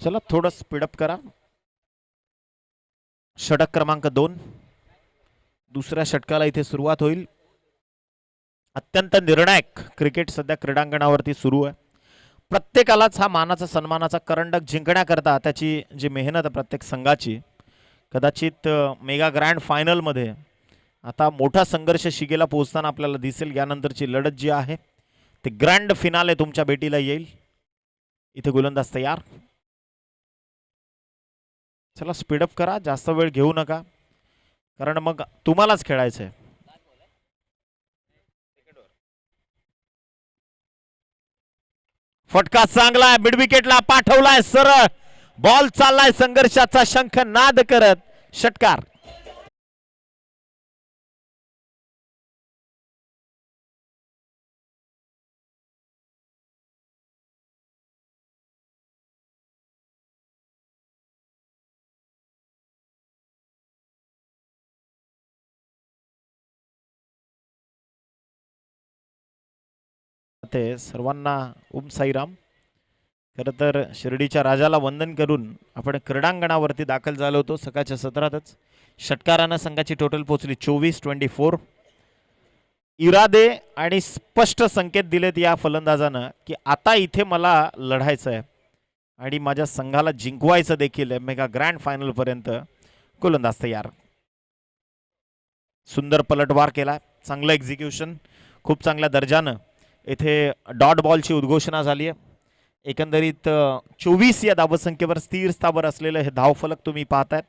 चला थोडं स्पीडअप करा. षटक क्रमांक दोन. दुसऱ्या षटकाला इथे सुरुवात होईल. अत्यंत निर्णायक क्रिकेट सध्या क्रीडांगणावरती सुरू आहे. प्रत्येकालाच हा मानाचा सन्मानाचा करंडक जिंकण्याकरता त्याची जी मेहनत आहे प्रत्येक संघाची कदाचित मेगा ग्रँड फायनलमध्ये आता मोठा संघर्ष शिगेला पोहोचताना आपल्याला दिसेल. यानंतरची लढत जी आहे ते ग्रँड फिनाले तुमच्या भेटीला येईल. इथे गोलंदाज तयार. चला स्पीडअप करा जास्त वेळ घेऊ नका. कारण मग तुम्हालाच खेळायचं आहे फटका चांगला मिडविकेटला पाठवलाय सरळ. बॉल चाललाय संघर्षाचा शंख नाद करत षटकार. ते सर्वांना ओम साईराम. खरं तर शिर्डीच्या राजाला वंदन करून आपण क्रीडांगणावरती दाखल झालो होतो सकाळच्या सत्रातच. षटकारानं संघाची टोटल पोहोचली चोवीस ट्वेंटी फोर इरादे आणि स्पष्ट संकेत दिलेत या फलंदाजानं की आता इथे मला लढायचं आहे आणि माझ्या संघाला जिंकवायचं देखील आहे. मेगा ग्रँड फायनलपर्यंत गोलंदाज तयार. सुंदर पलटवार केला चांगलं एक्झिक्युशन खूप चांगल्या दर्जानं. येथे डॉट बॉलची उद्घोषणा झाली आहे. एकंदरीत चोवीस या धावसंख्येवर स्थिर स्थावर असलेलं हे धावफलक तुम्ही पाहतायत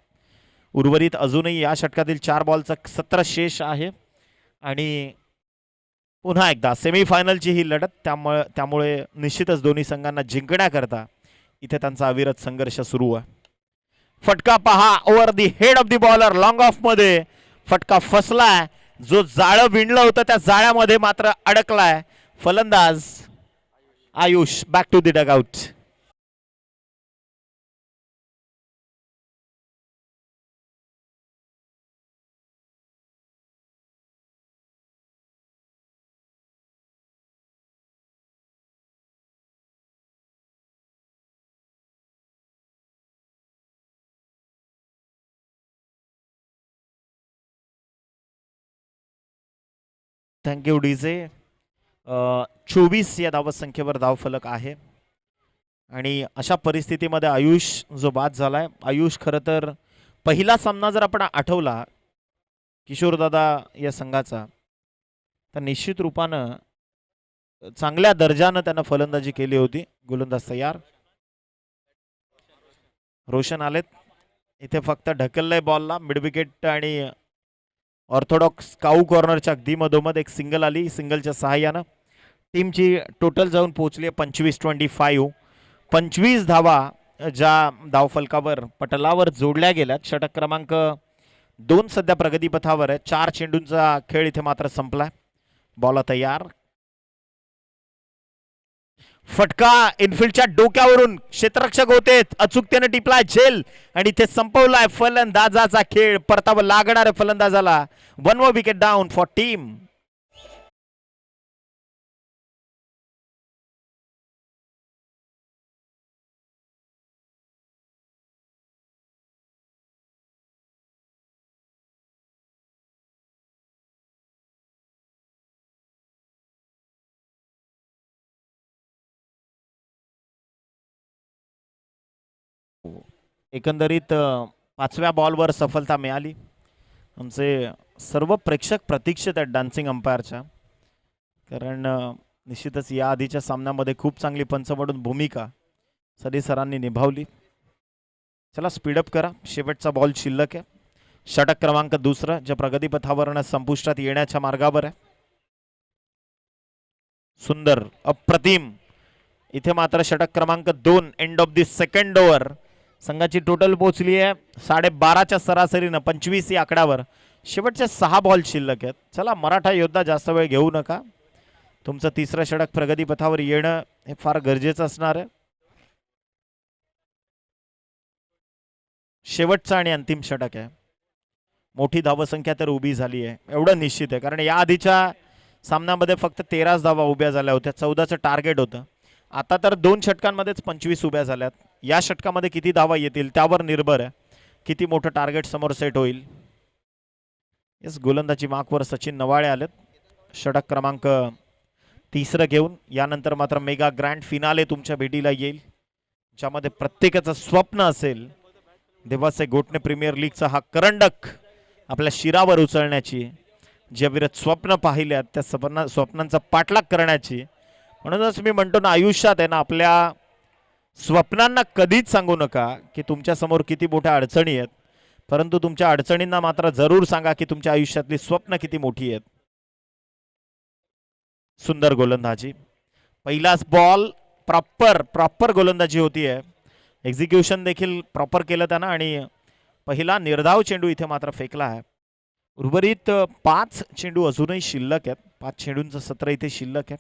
उर्वरित अजूनही या षटकातील चार बॉलचा सत्र शेष आहे. आणि पुन्हा एकदा सेमीफायनलची ही लढत त्यामुळे त्यामुळे निश्चितच दोन्ही संघांना जिंकण्याकरता इथे त्यांचा अविरत संघर्ष सुरू आहे. फटका पहा over the head of the bowler long ऑफमध्ये फटका फसलाय. जो जाळं विणलं होतं त्या जाळ्यामध्ये मात्र अडकलाय. फलंदाज Ayush back to the dugout thank you DJ चोवीस या धावसंख्येवर धावफलक आहे. आणि अशा परिस्थितीमध्ये आयुष जो बाद झाला आहे आयुष खरं तर पहिला सामना जर आपण आठवला किशोरदादा या संघाचा तर निश्चित रूपानं चांगल्या दर्जानं त्यानं फलंदाजी केली होती गोलंदाज तयार. रोशन आलेत. इथे फक्त ढकललंय बॉलला मिडविकेट आणि ऑर्थोडॉक्स काऊ कॉर्नरच्या अगदी मधोमध एक सिंगल आली. सिंगलच्या सहाय्यानं टीमची टोटल जाऊन पोहोचली आहे पंचवीस ट्वेंटी फाईव्ह. पंचवीस धावा ज्या धावफलकावर पटलावर जोडल्या गेल्यात. षटक क्रमांक दोन सध्या प्रगतीपथावर आहे. चार चेंडूंचा खेळ इथे मात्र संपला बॉला तयार. फटका इनफिल्डच्या डोक्यावरून क्षेत्ररक्षक होते अचूकतेने टिपलाय झेल आणि इथे संपवलाय फलंदाजाचा खेळ. परतावा लागणार आहे फलंदाजाला. वन व विकेट डाऊन फॉर टीम एकंदरीत पाचव्या बॉलवर सफलता मिळाली. आमचे सर्व प्रेक्षक प्रतीक्षित आहेत डान्सिंग अंपायरच्या. कारण निश्चितच या आधीच्या सामन्यामध्ये खूप चांगली पंचमडून भूमिका सदी सरांनी निभावली. चला स्पीडअप करा. शेवटचा बॉल शिल्लक आहे. षटक क्रमांक दुसरं ज्या प्रगतीपथावरनं संपुष्टात येण्याच्या मार्गावर आहे. सुंदर अप्रतिम. इथे मात्र षटक क्रमांक दोन end of the second over संघाची टोटल पोहोचली आहे. साडेबाराच्या सरासरीनं पंचवीस या आकड्यावर. शेवटच्या सहा बॉल शिल्लक आहेत. चला मराठा योद्धा जास्त वेळ घेऊ नका. तुमचं तिसरं षडक प्रगतीपथावर येणं हे फार गरजेचं असणार आहे. शेवटचं आणि अंतिम षटक आहे. मोठी धावसंख्या तर उभी झाली आहे. एवढं निश्चित आहे. कारण या आधीच्या सामन्यामध्ये फक्त तेराच धावा उभ्या झाल्या होत्या. चौदाचं टार्गेट होतं. आता तर दोन षटकांमध्येच पंचवीस उभ्या झाल्यात. या षटकामध्ये किती धावा येतील त्यावर निर्भर आहे. किती मोठं टार्गेट समोर सेट होईल. येस गोलंदाजी माकवर सचिन नवाळे आलेत. षटक क्रमांक तिसरं घेऊन यानंतर मात्र मेगा ग्रँड फिनाले तुमच्या भेटीला येईल. ज्यामध्ये प्रत्येकाचं स्वप्न असेल देवाचे गोटणे प्रीमियर लीगचा हा करंडक आपल्या शिरावर उचलण्याची. जे विरत स्वप्न पाहिल्यात त्या स्वप्न स्वप्नांचा पाठलाग करण्याची. म्हणूनच मी म्हणतो ना आयुष्यात आहे ना आपल्या स्वप्नांना कधीच सांगू नका की तुमच्यासमोर किती मोठ्या अडचणी आहेत. परंतु तुमच्या अडचणींना मात्र जरूर सांगा की तुमच्या आयुष्यातली स्वप्न किती मोठी आहेत. सुंदर गोलंदाजी. पहिलाच बॉल प्रॉपर प्रॉपर गोलंदाजी होती आहे. एक्झिक्युशन देखील प्रॉपर केलं त्यानं आणि पहिला निर्धाव चेंडू इथे मात्र फेकला आहे. उर्वरित पाच चेंडू अजूनही शिल्लक आहेत. पाच चेंडूंचं सत्र इथे शिल्लक आहे.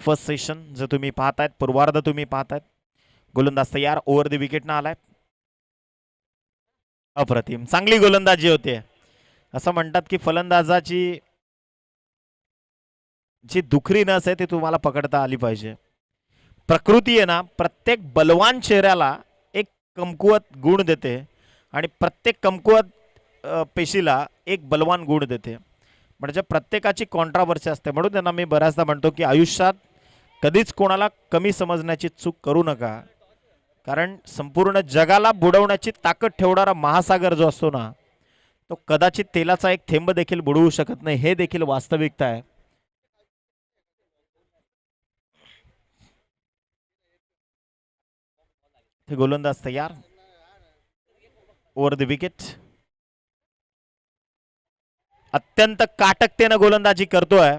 फर्स्ट सेशन जर तुम्ही पाहतायत पूर्वार्ध तुम्ही पाहतायत गोलंदाज तयार ओव्हर द विकेटनं आलाय. अप्रतिम. चांगली गोलंदाजी होते. असं म्हणतात की फलंदाजाची जी दुखरी नस आहे ती तुम्हाला पकडता आली पाहिजे. प्रकृती आहे ना प्रत्येक बलवान चेहऱ्याला एक कमकुवत गुण देते आणि प्रत्येक कमकुवत पेशीला एक बलवान गुण देते. म्हणजे प्रत्येकाची कॉन्ट्रावर्सी असते. म्हणून त्यांना मी बऱ्याचदा म्हणतो की आयुष्यात कधीच कोणाला कमी समजण्याची चूक करू नका. कारण संपूर्ण जगाला बुडवण्याची ताकद ठेवणारा महासागर जो असतो ना तो कदाचित तेलाचा एक थेंब देखील बुडवू शकत नाही. हे देखील वास्तविकता आहे. ते गोलंदाज तयार. Over the wicket. अत्यंत काटकतेनं गोलंदाजी करतोय.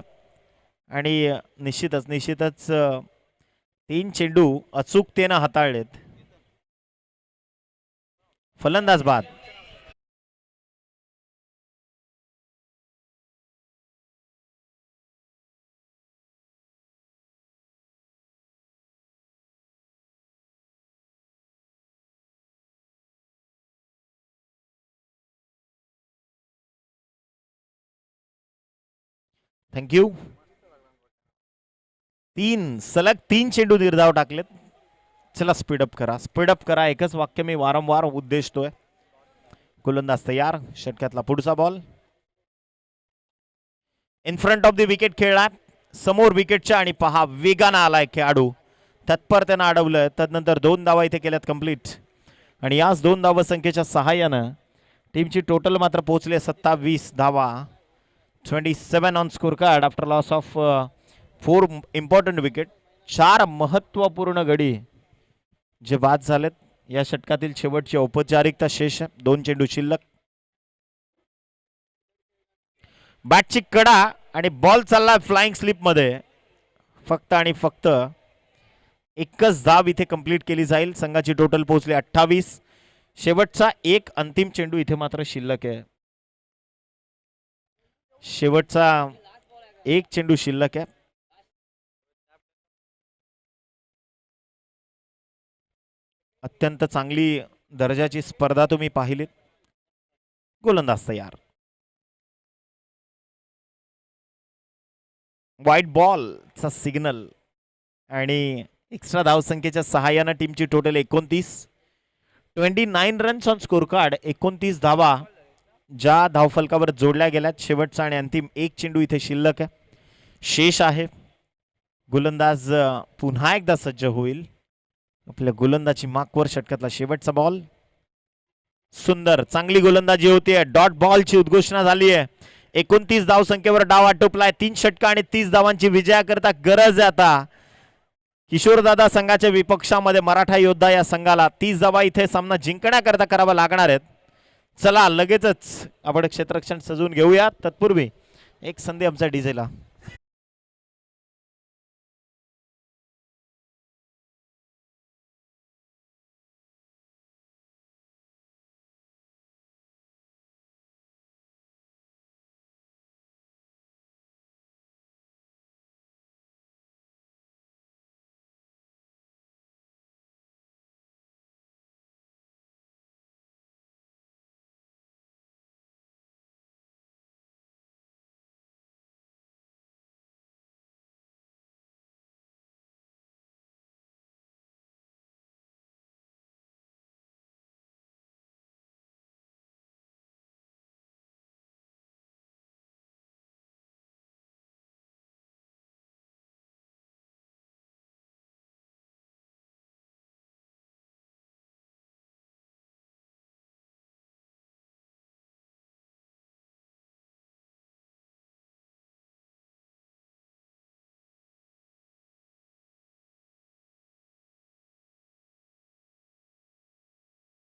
आणि निश्चितच निश्चितच तीन चेंडू अचूकतेनं हाताळलेत. फलंदाज बाद थँक्यू तीन सलग तीन चेंडू निर्धाव टाकलेत. चला स्पीडअप करा. स्पीडअप करा. एकच वाक्य मी वारंवार उद्देशतोय. गोलंदाज तयार. षटक्यातला पुढचा ball in front of the wicket खेळला समोर विकेटच्या आणि पहा वेगानं आलाय खेळाडू. तत्पर त्यानं अडवलं. तदनंतर दोन धावा इथे केल्यात कंप्लीट आणि याच दोन धावा संख्येच्या सहाय्यानं टीमची टोटल मात्र पोहोचली सत्तावीस धावा. Twenty seven on score card after loss of four important wicket चार महत्त्वपूर्ण गडी जे बाद झालेत या षटकातील शेवटची औपचारिकता शेष आहे. दोन चेंडू शिल्लक. बॅटची कडा आणि बॉल चालला फ्लाइंग स्लिपमध्ये फक्त आणि फक्त एकच धाव इथे कंप्लीट केली जाईल. संघाची टोटल पोहोचली अठ्ठावीस. शेवटचा एक अंतिम चेंडू इथे मात्र शिल्लक आहे. शेवटचा एक चेंडू शिल्लक आहे. अत्यंत चांगली दर्जाची स्पर्धा तुम्ही पाहिलीत गोलंदाज तयार. व्हाईट बॉलचा सिग्नल आणि एक्स्ट्रा धावसंख्येच्या सहाय्यानं टीमची टोटल एकोणतीस. Twenty nine runs on score card एकोणतीस धावा ज्या धावफलकावर जोडल्या गेल्यात. शेवटचा आणि अंतिम एक चेंडू इथे शिल्लक आहे. शेष आहे. गोलंदाज पुन्हा एकदा सज्ज होईल. आपल्या गोलंदाजी माकवर षटकातला शेवटचा बॉल सुंदर चांगली गोलंदाजी होतीये. डॉट बॉलची उद्घोषणा झाली आहे एकोणतीस धाव संख्येवर डाव आटोपलाय तीन षटका आणि तीस धावांची विजयाकरता गरज आहे आता. किशोरदादा संघाच्या विपक्षामध्ये मराठा योद्धा या संघाला तीस धावा इथे सामना जिंकण्याकरता करावा लागणार आहेत. चला लगेचच आपण क्षेत्ररक्षण सजवून घेऊया तत्पूर्वी एक संधी आमचा डीजेला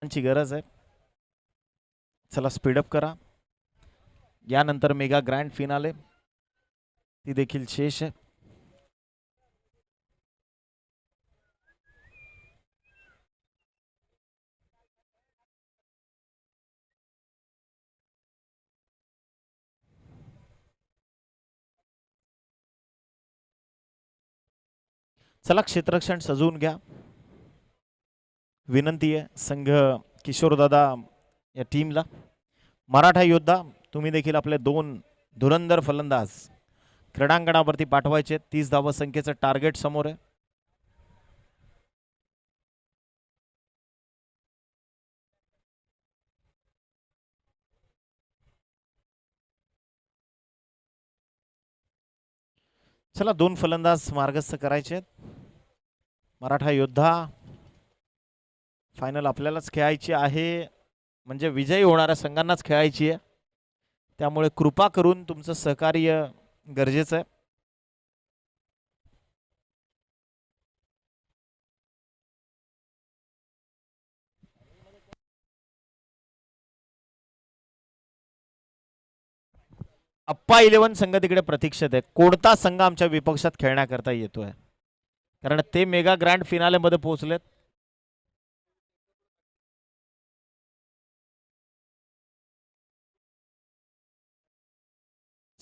ची गरज आहे. चला स्पीडअप करा. यानंतर मेगा ग्रँड फिनाले ती देखील शेष आहे. चला क्षेत्रक्षण सजवून घ्या. विनंती आहे संघ किशोरदादा या टीमला मराठा योद्धा तुम्ही देखील आपले दोन धुरंधर फलंदाज क्रीडांगणावरती पाठवायचे. तीस धावा संख्येचं टार्गेट समोर आहे. चला दोन फलंदाज मार्गस्थ करायचे आहेत. मराठा योद्धा फायनल आपल्यालाच खेळायची आहे. म्हणजे विजयी होणाऱ्या संघांनाच खेळायची आहे. त्यामुळे कृपा करून तुमचं सहकार्य गरजेचं आहे. अप्पा इलेव्हन संघ तिकडे प्रतीक्षेत आहे. कोणता संघ आमच्या विपक्षात खेळण्याकरता येतोय? कारण ते मेगा ग्रँड फिनालेमध्ये पोहोचलेत.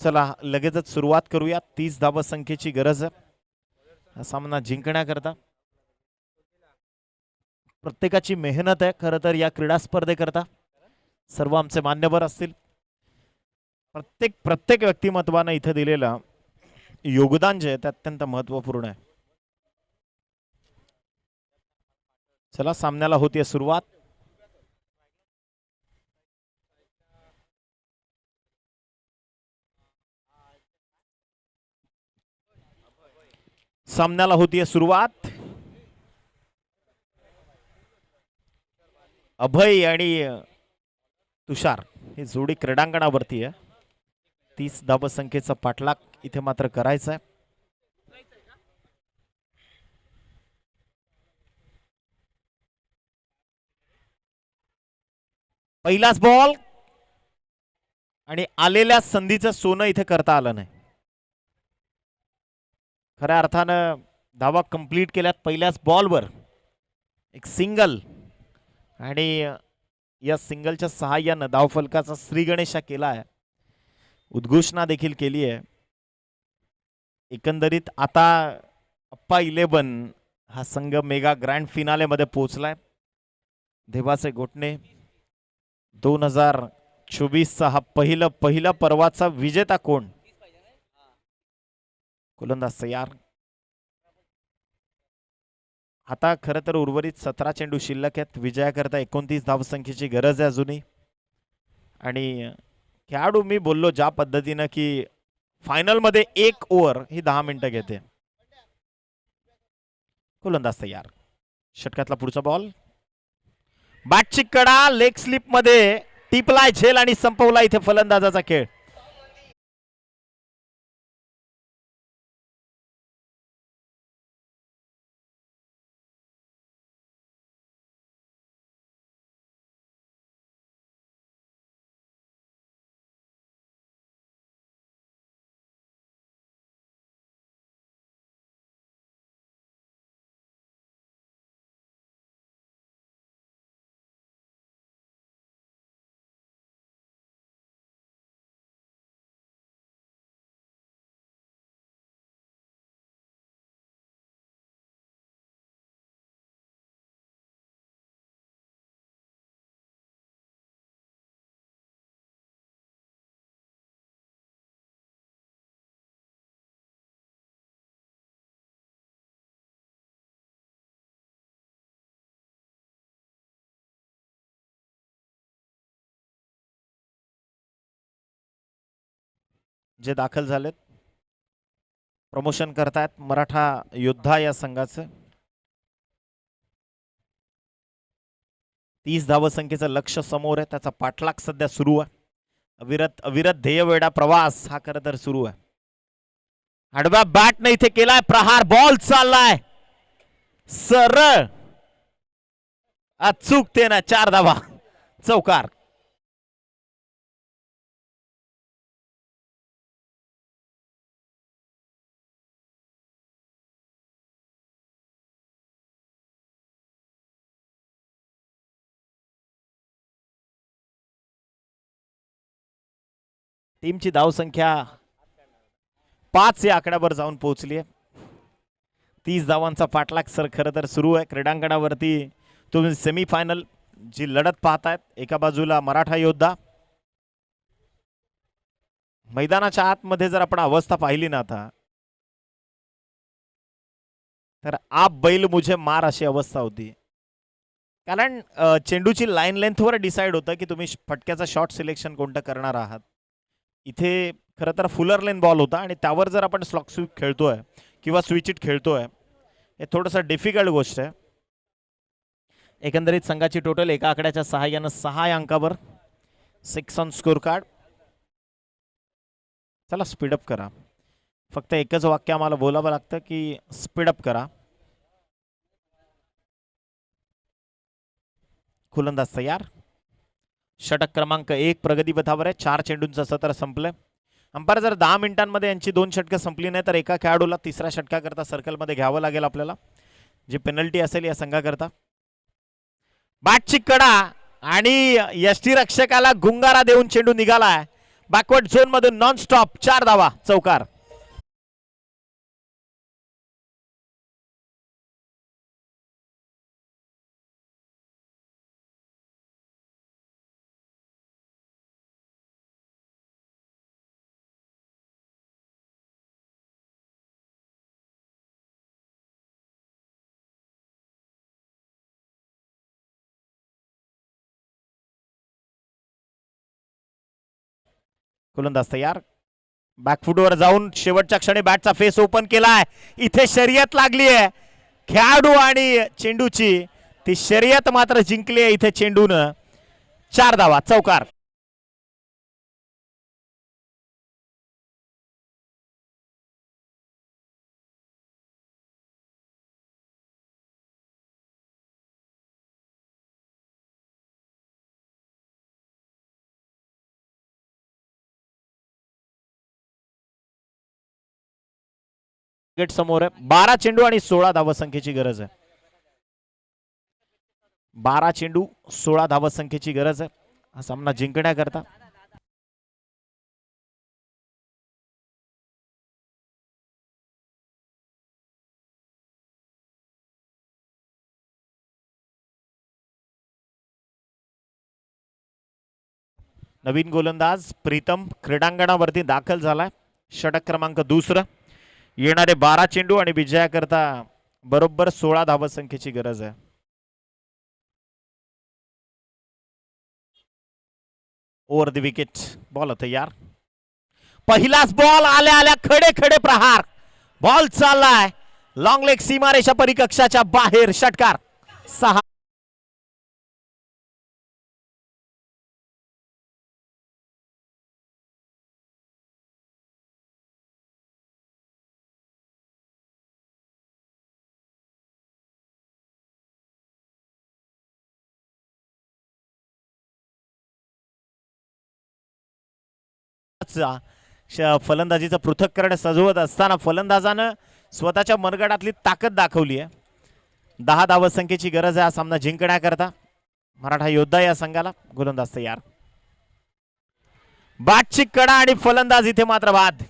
चला लगेचच सुरुवात करूया. तीस धावा संख्येची गरज आहे. हा सामना जिंकण्याकरता. प्रत्येकाची मेहनत आहे. खरं तर या क्रीडा स्पर्धेकरता. सर्व आमचे मान्यवर असतील. प्रत्येक प्रत्येक व्यक्तिमत्वानं इथं दिलेलं योगदान जे आहे ते अत्यंत महत्त्वपूर्ण आहे. चला सामन्याला होतीये सुरुवात. सामन्याला होतीये सुरुवात. अभय आणि तुषार ही जोडी क्रीडांगणावरती आहे. तीस धावसंख्येचा पाठलाग इथे मात्र करायचा आहे. पहिलाच बॉल आणि आलेल्या संधीचं सोनं इथे करता आलं नाही. खऱ्या अर्थानं धावा कंप्लीट केल्यात पहिल्याच बॉलवर एक सिंगल आणि या सिंगलच्या सहाय्यानं धावफलकाचा श्रीगणेशा केला आहे उद्घोषणा देखील केली आहे. एकंदरीत आता अप्पा इलेवन हा संघ मेगा ग्रँड फिनालेमध्ये पोहोचलाय. देवाचे गोटणे दोन हजार चोवीसचा हा पहिलं पहिला पर्वाचा विजेता कोण? गोलंदाज तयार आता खरं तर उर्वरित सतरा चेंडू शिल्लक आहेत. विजयाकरता एकोणतीस धावसंख्येची गरज आहे अजूनही. आणि खेळाडू मी बोललो ज्या पद्धतीनं की फायनलमध्ये एक ओव्हर ही दहा मिनिटं घेते. गोलंदाज तयार षटकातला पुढचा बॉल बॅटची कडा लेग स्लिपमध्ये टिपलाय झेल आणि संपवला इथे फलंदाजाचा खेळ. जे दाखल झालेत. प्रमोशन करतायत मराठा योद्धा या संघाचं. तीस धावसंख्येचं लक्ष समोर आहे. त्याचा पाठलाग सध्या सुरू आहे. अविरत अविरत ध्येयवेडा प्रवास हा खरं तर सुरू आहे. आडव्या बॅटने इथे केलाय. प्रहार बॉल चाललाय. सरळ. अचूक ते ना चार धावा. चौकार. टीमची धावसंख्या पाच या आकड्यावर जाऊन पोहोचली आहे. तीस धावांचा पाठलाग सर खरं तर सुरू आहे. क्रीडांगणावरती तुम्ही सेमीफायनल जी लढत पाहतायत एका बाजूला मराठा योद्धा. मैदानाच्या आतमध्ये जर आपण अवस्था पाहिली ना आता तर आप बैल मुझे मार अशी अवस्था होती. कारण चेंडूची लाईन लेंथवर डिसाईड होतं की तुम्ही फटक्याचा शॉट सिलेक्शन कोणतं करणार आहात. इथे खरं तर फुलर लेन बॉल होता आणि त्यावर जर आपण स्लॉक स्वीप खेळतोय किंवा स्विच इट खेळतोय हे थोडंसं डिफिकल्ट गोष्ट आहे. एकंदरीत संघाची टोटल एका आकड्याच्या सहाय्यानं सहा अंकावर सिक्स ऑन स्कोर कार्ड चला स्पीडअप करा. फक्त एकच वाक्य आम्हाला बोलावं लागतं की स्पीडअप करा. खुलंदाज तयार. षटक क्रमांक एक प्रगतीपथावर आहे. चार चेंडूंचं सत्र संपलं अंपायर जर दहा मिनिटांमध्ये यांची दोन षटकं संपली नाही तर एका खेळाडूला तिसऱ्या षटकाकरता सर्कलमध्ये घ्यावं लागेल आपल्याला. जी पेनल्टी असेल या संघाकरता. बॅटची कडा आणि यष्टी रक्षकाला गुंगारा देऊन चेंडू निघालाय. बॅकवर्ड झोनमधून नॉन स्टॉप चार धावा चौकार. गोलंदाज तयार. बॅकफुटवर जाऊन शेवटच्या क्षणी बॅटचा फेस ओपन केलाय. इथे शर्यत लागली आहे. खेळाडू आणि चेंडूची ती शर्यत मात्र जिंकली आहे इथे चेंडूनं. चार धावा चौकार. टार्गेट समोर आहे. बारा चेंडू आणि सोळा धावसंख्येची गरज आहे. बारा चेंडू सोळा धावसंख्येची गरज आहे. हा सामना जिंकण्याकरता. नवीन गोलंदाज प्रीतम क्रीडांगणावरती दाखल झालाय. षटक क्रमांक दुसरं. येणारे बारा चेंडू आणि विजयाकरता बरोबर सोळा धावसंख्येची गरज आहे. ओव्हर द विकेट बॉल यार पहिलाच बॉल आल्या आल्या खडे खडे प्रहार. बॉल चाललाय. लॉंग लेग सीमारेषा परिकक्षाच्या बाहेर षटकार. सहा चा श- फलंदाजीचं पृथक्करण सजवत असताना फलंदाजानं स्वतःच्या मनगडातली ताकद दाखवली आहे. दहा धावसंख्येची गरज आहे हा सामना जिंकण्याकरता. मराठा योद्धा या संघाला गोलंदाज तयार. बादची कडा आणि फलंदाज इथे मात्र बाद.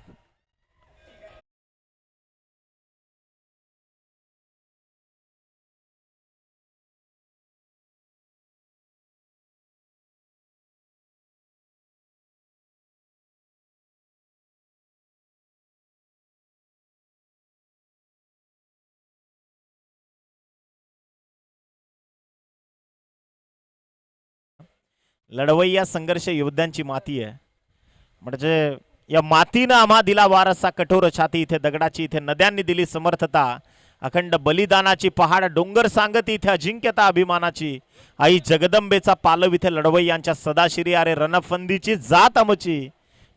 लढवय्या संघर्ष योद्ध्यांची माती आहे. म्हणजे या मातीनं आम्हा दिला वारसा कठोर छाती इथे दगडाची इथे नद्यांनी दिली समर्थता अखंड बलिदानाची पहाड डोंगर सांगत इथे अजिंक्यता अभिमानाची आई जगदंबेचा पालव इथे लढवय्यांच्या सदाशिरी अरे रणफंदीची जात आमची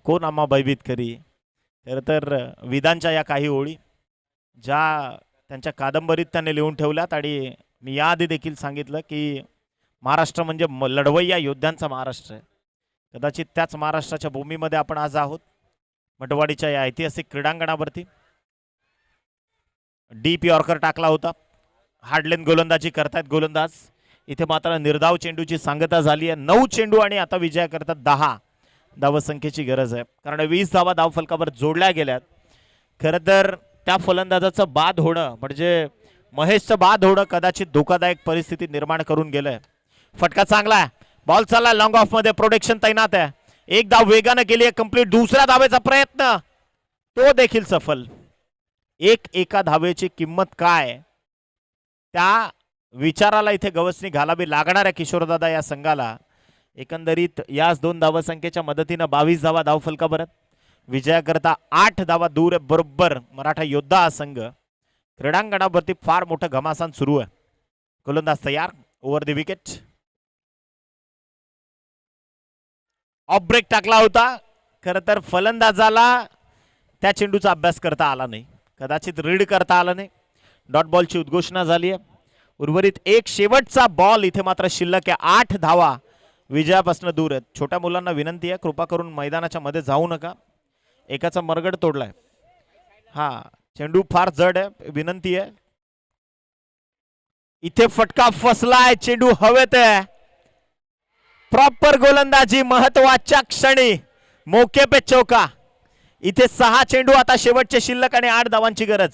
कोण आम्हा भयभीत करी? तर तर विधांच्या या काही ओळी ज्या त्यांच्या कादंबरीत त्यांनी लिहून ठेवल्यात आणि मी याआधी देखील सांगितलं की महाराष्ट्र म्हणजे म- लढवय्या योद्ध्यांचा महाराष्ट्र आहे. कदाचित त्याच महाराष्ट्राच्या भूमीमध्ये आपण आज आहोत. मटवाडीच्या या ऐतिहासिक क्रीडांगणावरती. डीप यॉर्कर टाकला होता. हार्डलेन गोलंदाजी करतायत गोलंदाज. इथे मात्र निर्धाव चेंडूची सांगता झाली आहे. नऊ चेंडू आणि आता विजया करतात दहा. धावसंख्येची गरज आहे. कारण वीस धावा धावफलकावर जोडल्या गेल्यात. खरं तर त्या फलंदाजाचं बाद होणं म्हणजे महेशचं बाद होणं कदाचित धोकादायक परिस्थिती निर्माण करून गेलं आहे फटका चांगला आहे. बॉल चालला लॉंग ऑफमध्ये. प्रोटेक्शन तैनात आहे. एक धाव वेगानं केली आहे. कंप्लीट दुसऱ्या धावेचा प्रयत्न. तो देखील सफल. एक एका धावेची किंमत काय? त्या विचाराला इथे गवसणी घालावी लागणार आहे किशोरदादा या संघाला. एकंदरीत याच दोन धावसंख्येच्या मदतीनं बावीस धावा धावफलकावर विजयाकरता आठ धावा दूर आहे. बरोबर मराठा योद्धा हा संघ. क्रीडांगणावरती फार मोठं घमासान सुरू आहे. गोलंदाज तयार. Over the wicket off break टाकला होता. खरं तर फलंदाजाला त्या चेंडूचा अभ्यास करता आला नाही. कदाचित रीड करता आला नाही. डॉट बॉलची उद्घोषणा झाली आहे. उर्वरित एक शेवटचा बॉल इथे मात्र शिल्लक आहे. आठ धावा विजयापासून दूर आहेत. छोट्या मुलांना विनंती आहे. कृपा करून मैदानाच्या मध्ये जाऊ नका. एकाचा मरगड तोडलाय. हा चेंडू फार जड आहे. विनंती आहे. इथे फटका फसलाय. चेंडू हवेत आहे. प्रॉपर गोलंदाजी महत्त्वाच्या क्षणी. मोके पे चौका. इथे सहा चेंडू आता शेवटचे शिल्लक आणि आठ धावांची गरज.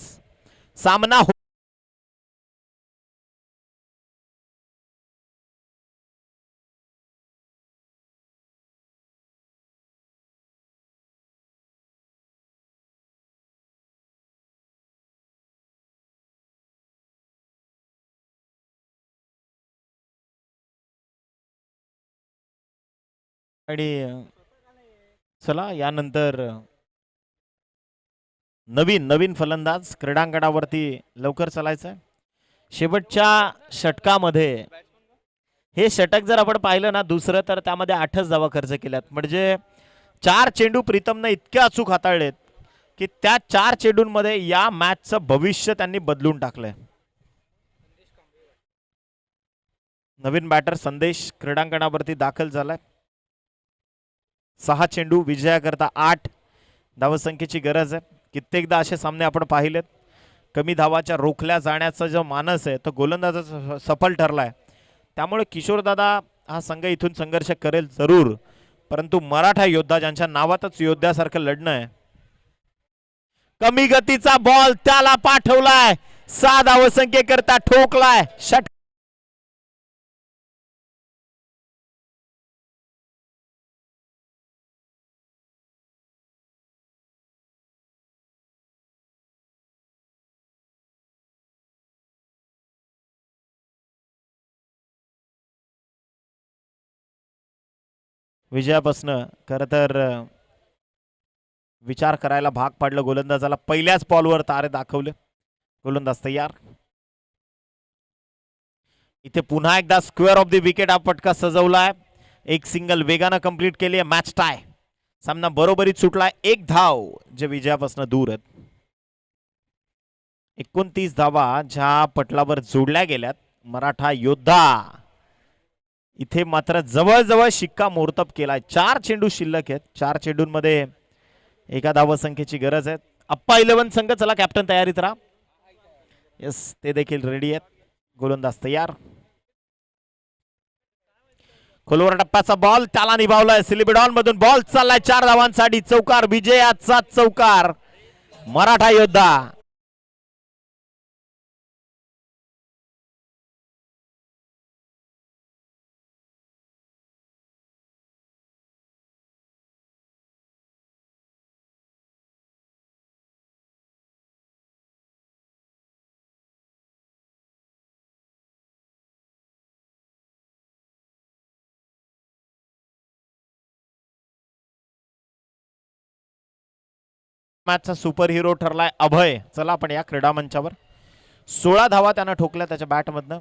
सामना हो- आणि चला यानंतर नवीन नवीन फलंदाज क्रीडांगणावरती लवकर चालायचं शेवटच्या षटकामध्ये हे षटक जर आपण पाहिलं ना दुसरं तर त्यामध्ये आठच धावा खर्च केल्यात. म्हणजे चार चेंडू प्रीतमनं इतके अचूक हाताळलेत की त्या चार चेंडूंमध्ये या मॅचचं भविष्य त्यांनी बदलून टाकलंय. नवीन बॅटर संदेश क्रीडांगणावरती दाखल झालाय. सहा चेंडू विजयाकरता आठ. धावसंख्येची गरज आहे. कित्येकदा असे सामने आपण पाहिलेत. कमी धावाच्या रोखल्या जाण्याचा जो मानस आहे तो गोलंदाजाचा सफल सफल ठरलाय. त्यामुळे किशोरदादा हा संघ इथून संघर्ष करेल जरूर. परंतु मराठा योद्धा ज्यांच्या नावातच योद्ध्यासारखं लढणं आहे कमी गतीचा बॉल त्याला पाठवलाय. सहा धावसंख्येकरता ठोकलाय. षट विजयापासनं खरं तर विचार करायला भाग पाडलं गोलंदाजाला. पहिल्याच बॉलवर तारे दाखवले. गोलंदाज तयार. इथे पुन्हा एकदा स्क्वेअर ऑफ द विकेट हा पटका सजवलाय. एक सिंगल वेगानं कंप्लीट केली आहे मॅच टाय सामना बरोबरीत सुटलाय. एक धाव जे विजयापासून दूर आहेत. एकोणतीस धावा ज्या पटलावर जोडल्या गेल्यात. मराठा योद्धा इथे मात्र जवळजवळ शिक्का मोर्तब केला चार चेंडू शिल्लक आहेत. चार चेंडूंमध्ये एका धावसंख्येची गरज आहे. अप्पा इलेव्हन संघ चला कॅप्टन तयारीत राहा. येस ते देखील रेडी आहेत. गोलंदाज तयार. खोलवर टप्प्याचा बॉल त्याला निभावलाय सिलिबिडॉन मधून. बॉल चाललाय चार धावांसाठी. चौकार विजयाचा चौकार. मराठा योद्धा मॅचचा सुपर हिरो ठरलाय अभय. चला आपण या क्रीडा मंचावर. सोळा धावा त्यानं ठोकल्या त्याच्या बॅटमधनं